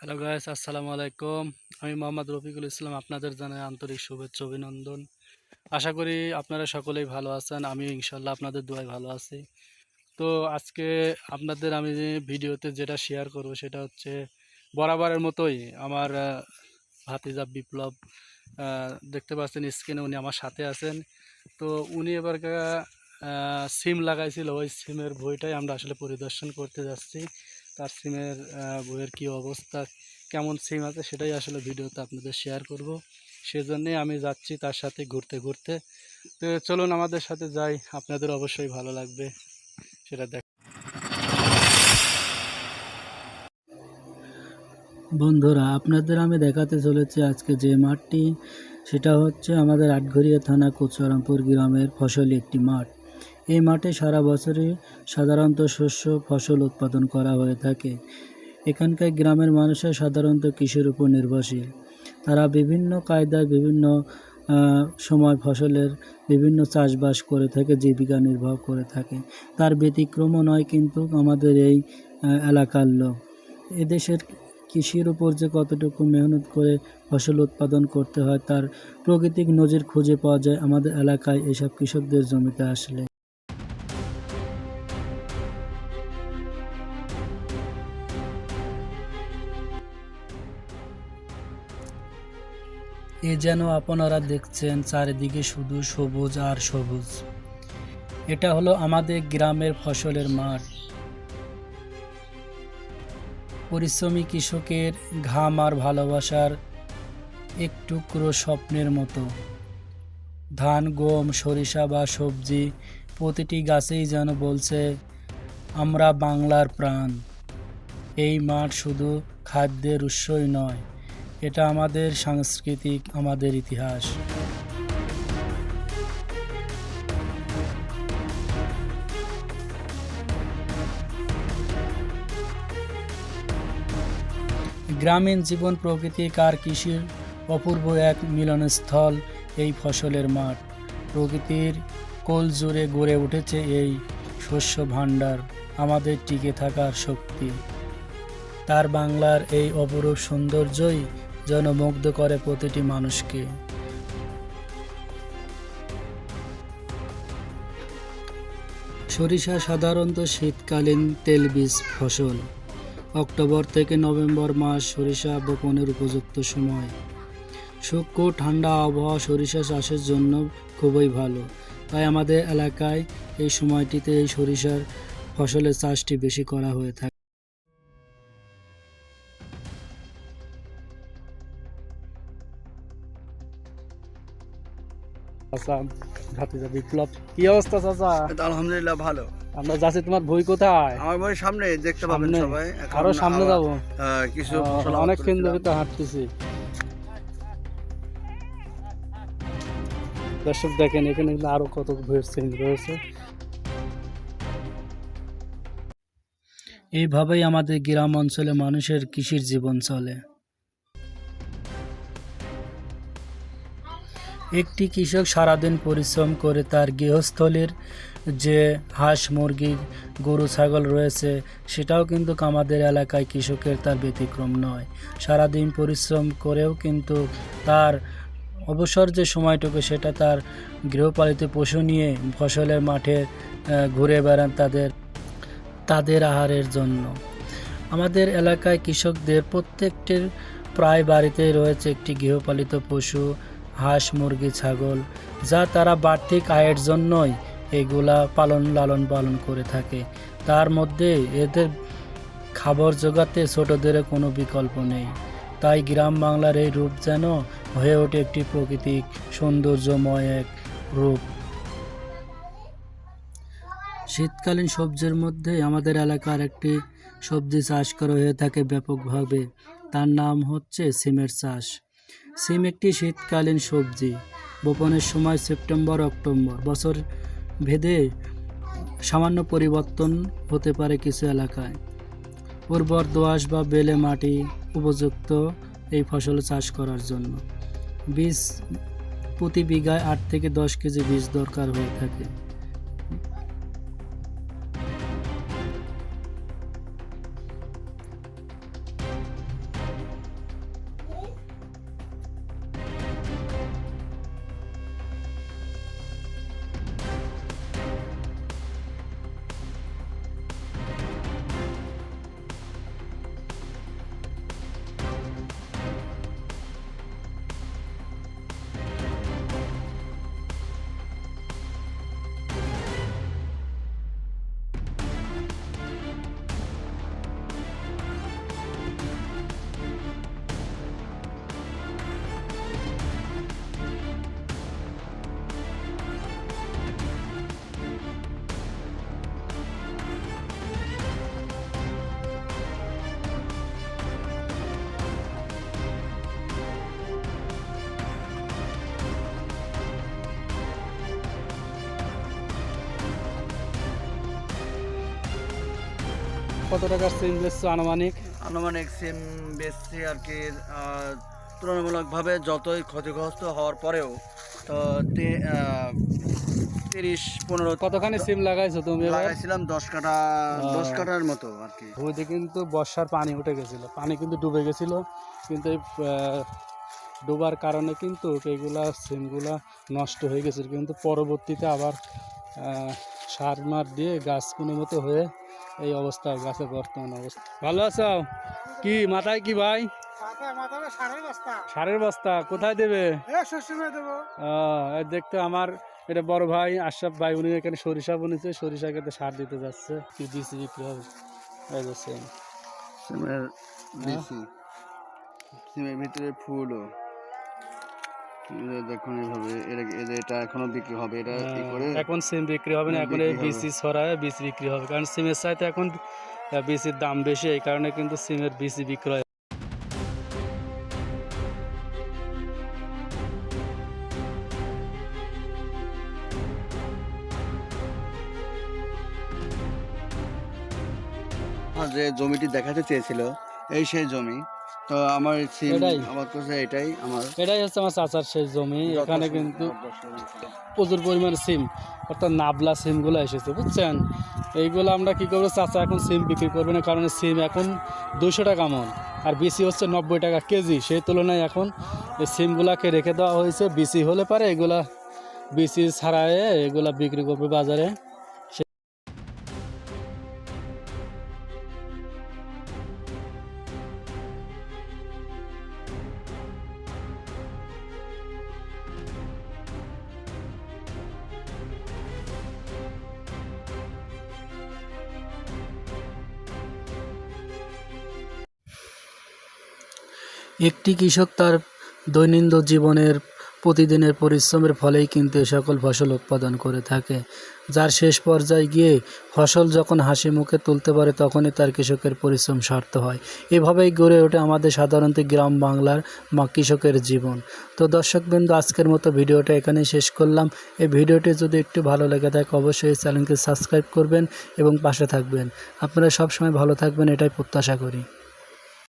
Hello guys আসসালামু আলাইকুম আমি মোহাম্মদ রফিকুল ইসলাম, আপনাদের জানাই আন্তরিক শুভেচ্ছা, অভিনন্দন। আশা করি আপনারা সকলেই ভালো আছেন আমি ইনশাল্লাহ আপনাদের দোয়ায় ভালো আছি। তো আজকে আপনাদের আমি ভিডিওতে যেটা শেয়ার করব সেটা হচ্ছে বরাবরের মতোই আমার ভাতিজা বিপ্লব দেখতে পাচ্ছেন স্ক্রিনে উনি আমার সাথে আছেন। তো উনি এবার সিম লাগাইছিল, ওই সিমের বইটাই আমরা আসলে পরিদর্শন করতে যাচ্ছি। তার সিমের বইয়ের কী অবস্থা, কেমন সিম আছে সেটাই আসলে ভিডিওতে আপনাদের শেয়ার করব। সেজন্যই আমি যাচ্ছি তার সাথে ঘুরতে ঘুরতে। তো চলুন আমাদের সাথে যাই, আপনাদের অবশ্যই ভালো লাগবে। সেটা দেখ বন্ধুরা, আপনাদের আমি দেখাতে চলেছি আজকে যে মাঠটি, সেটা হচ্ছে আমাদের আটঘরিয়া থানা কোচরামপুর গ্রামের ফসলি একটি মাঠ। এই মাঠে সারা বছরই সাধারণত শস্য, ফসল উৎপাদন করা হয়ে থাকে। এখানকার গ্রামের মানুষের সাধারণত কৃষির উপর নির্ভরশীল। তারা বিভিন্ন কায়দায় বিভিন্ন সময় ফসলের বিভিন্ন চাষবাস করে থাকে, জীবিকা নির্বাহ করে থাকে। তার ব্যতিক্রমও নয় কিন্তু আমাদের এই এলাকার লোক। এদেশের কৃষির উপর যে কতটুকু মেহনত করে ফসল উৎপাদন করতে হয়, তার প্রাকৃতিক নজির খুঁজে পাওয়া যায় আমাদের এলাকায় এসব কৃষকদের জমিতে আসলে। এ যেন আপনারা দেখছেন চারিদিকে শুধু সবুজ আর সবুজ। এটা হলো আমাদের গ্রামের ফসলের মাঠ। পরিশ্রমী কৃষকের ঘাম আর ভালোবাসার এক টুকরো স্বপ্নের মতো। ধান, গম, সরিষা বা সবজি প্রতিটি গাছেই যেন বলছে, আমরা বাংলার প্রাণ। এই মাঠ শুধু খাদ্যের উৎসই নয় এটা আমাদের সাংস্কৃতিক, আমাদের ইতিহাস। গ্রামীণ জীবন প্রকৃতিক আর কৃষির অপূর্ব এক মিলনস্থল এই ফসলের মাঠ। প্রকৃতির কোল জুড়ে গড়ে উঠেছে এই শস্য ভাণ্ডার, আমাদের টিকে থাকার শক্তি। তার বাংলার এই অপরূপ সৌন্দর্যই যেন মুগ্ধ করে প্রতিটি মানুষকে। সরিষা সাধারণত শীতকালীন তেলবীজ ফসল। অক্টোবর থেকে নভেম্বর মাস সরিষা বপনের উপযুক্ত সময়। শুষ্ক, ঠান্ডা আবহাওয়া সরিষা চাষের জন্য খুবই ভালো। তাই আমাদের এলাকায় এই সময়টিতে এই সরিষার ফসলের চাষটি বেশি করা হয়ে থাকে। ভাতিজা বিপ্লব কি অবস্থা চাচা? আলহামদুলিল্লাহ ভালো। আমরা যাচ্ছি তোমার বই কোথায়? আমার সামনে দেখতে পাবেন সবাই। আরও সামনে যাব। কিছু ধরে তো হাঁটতেছি। দর্শক দেখেন এখানে আরও কত চেঞ্জ রয়েছে। এইভাবেই আমাদের গ্রাম অঞ্চলে মানুষের কৃষির জীবন চলে। একটি কৃষক সারাদিন পরিশ্রম করে তার গৃহস্থলীর যে হাঁস, মুরগি, গরু, ছাগল রয়েছে, সেটাও কিন্তু আমাদের এলাকায় কৃষকের তার ব্যতিক্রম নয়। সারাদিন পরিশ্রম করেও কিন্তু তার অবসর যে সময়টুকু, সেটা তার গৃহপালিত পশু নিয়ে ফসলের মাঠে ঘুরে বেড়ান তাদের তাদের আহারের জন্য। আমাদের এলাকায় কৃষকদের প্রত্যেকটির প্রায় বাড়িতেই রয়েছে একটি গৃহপালিত পশু। হাঁস, মুরগি, ছাগল, যা তারা বার্ষিক আয়ের জন্যই এগুলা পালন, লালন পালন করে থাকে। তার মধ্যে এদের খাবার জোগাতে ছোটদের কোনো বিকল্প নেই। তাই গ্রাম বাংলার এই রূপ যেন হয়ে ওঠে একটি প্রাকৃতিক সৌন্দর্যময় এক রূপ। শীতকালীন সবজির মধ্যে আমাদের এলাকার একটি সবজি চাষ করা হয়ে থাকে ব্যাপকভাবে। তার নাম হচ্ছে সিমের চাষ। সিম একটি শীতকালীন সবজি। বপনের সময় সেপ্টেম্বর, অক্টোবর বছর ভেদে সামান্য পরিবর্তন হতে পারে কিছু এলাকায়। উর্বর দোআঁশ বা বেলে মাটি উপযুক্ত এই ফসল চাষ করার জন্য। বীজ প্রতি বিঘায় আট থেকে দশ কেজি বীজ দরকার হয়ে থাকে। কত টাকার সিম বেচছো আনুমানিক? আনুমানিক সিম বেচছি আর কি তুলনামূলকভাবে যতই ক্ষতিগ্রস্ত হওয়ার পরেও তো তিরিশ পনেরো কতখানি সিম লাগাইছো তুমি লাগাইছিলাম দশ কাঠা দশ কাঠার মতো আর কি। ওইদিকে কিন্তু বর্ষার পানি উঠে গেছিল পানি কিন্তু ডুবে গেছিল কিন্তু এই ডোবার কারণে কিন্তু এইগুলা সিমগুলা নষ্ট হয়ে গেছিল কিন্তু পরবর্তীতে আবার সার মার দিয়ে গাছ কোনো মতো হয়ে এই অবস্থা গাছের বর্তমান অবস্থা। ভালো আছো? কি মাথায় কি ভাই? সারের বস্তা। কোথায় দেবে? আহ, দেখতে আমার এটা বড় ভাই আশরাফ ভাই উনি এখানে সরিষা বুনেছে সরিষা খেতে সার দিতে যাচ্ছে। কি দিছি বিক্রি হবে। এই যে সিমের ভিতরে ফুলও। দেখুন এইভাবে এটা এখনও বিক্রি হবে এটা কি করে? হ্যাঁ, এখন সিম বিক্রি হবে না হ্যাঁ, এখন এই বিসি ছড়ায় বীজ বিক্রি হবে কারণ সিমের চাইতে এখন বিসির দাম বেশি এই কারণে কিন্তু সিমের বিসি বিক্রয় যে জমিটি দেখাতে চেয়েছিল এই সেই জমি তো আমার সিম এটাই? আমার কাছে এটাই আমার এটাই হচ্ছে আমার চাচার সেই জমি। এখানে কিন্তু প্রচুর পরিমাণে সিম অর্থাৎ নাবলা সিমগুলো এসেছে বুঝছেন? এইগুলো আমরা কি করব? চাচা এখন সিম বিক্রি করবে না কারণ সিম এখন দুশো টাকা মন আর বিসি হচ্ছে নব্বই টাকা কেজি। সেই তুলনায় এখন এই সিমগুলাকে রেখে দেওয়া হয়েছে বিসি হলে পারে এগুলা বিসি ছাড়ায় এগুলা বিক্রি করবে বাজারে। একটি কৃষক তার দৈনন্দিন জীবনের, প্রতিদিনের পরিশ্রমের ফলেই কিন্তু এ সকল ফসল উৎপাদন করে থাকে। যার শেষ পর্যায়ে গিয়ে ফসল যখন হাসি মুখে তুলতে পারে, তখনই তার কৃষকের পরিশ্রম সার্থ হয়। এভাবেই গড়ে ওঠে আমাদের সাধারণত গ্রাম বাংলার মা কৃষকের জীবন। তো দর্শকবৃন্দ, আজকের মতো ভিডিওটা এখানেই শেষ করলাম। এই ভিডিওটি যদি একটু ভালো লেগে থাকে, অবশ্যই চ্যানেলকে সাবস্ক্রাইব করবেন এবং পাশে থাকবেন। আপনারা সবসময় ভালো থাকবেন, এটাই প্রত্যাশা করি।